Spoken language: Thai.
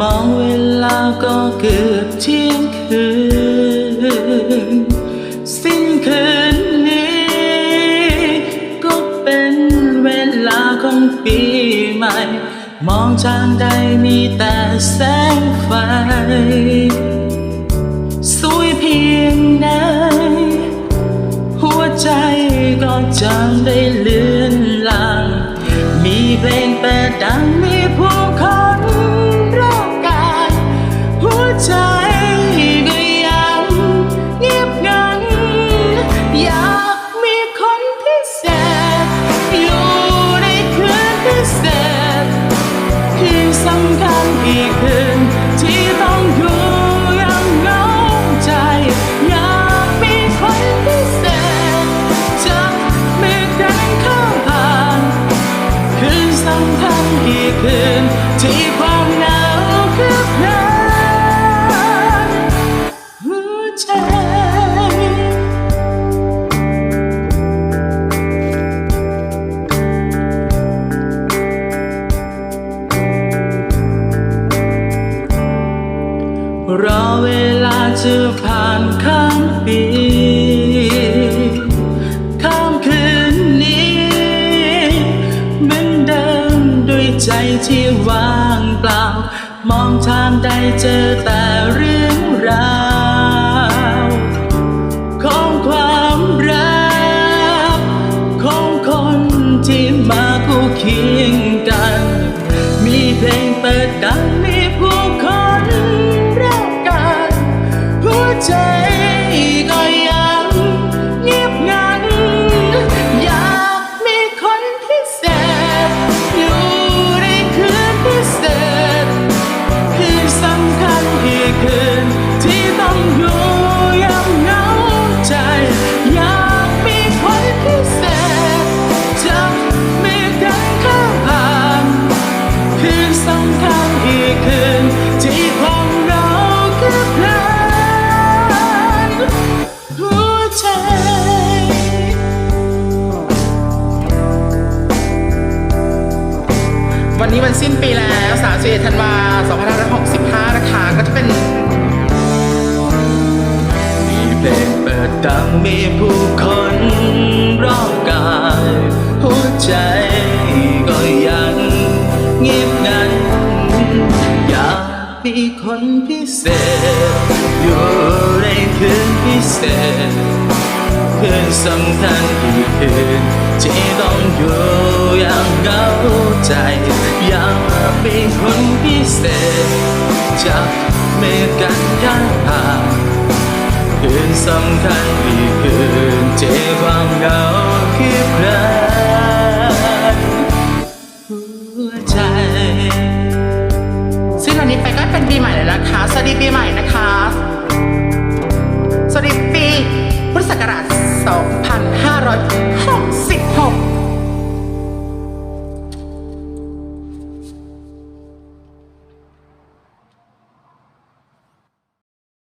มองเวลาก็เกือบเที่ยงคืน สิ้นคืนนี้ ก็เป็นเวลาของปีใหม่ มองทางใดมีแต่แสงไฟ สวยเพียงใดหัวใจก็จำได้เลือนลาง มีเพลงเปิดดังมีผู้คน คืนสำคัญอีกคืนที่ความหงาวคือเพลงหัวใจรอเวลาจะผ่านข้ามปี ที่ว่างเปล่า มองทางใดเจอแต่เรื่องราวของความรัก ของคนที่มาคู่เคียงกัน มีเพลงเปิดดังมีผู้คน นนี้วันสิ้นปีแล้ว31ธันวา2565 นะคะ ก็จะเป็น มีเพลงเปิดดังมีผู้คนรอบกายหัวใจก็ยังเงียบงัน อยากมีคนพิเศษ อยู่ในคืนพิเศษ คืนสำคัญอีกคืนที่ต้องอยู่อย่างเหงาใจอยากมีคนพิเศษจับมือกันข้างทางคืนสำคัญอีกคืนที่ความเหงาคือเพลงหัวใจซึ่งวันนี้ไปก็เป็นปีใหม่แล้วนะคะสวัสดีปีใหม่นะคะสวัสดีปีพุทธศักราช 到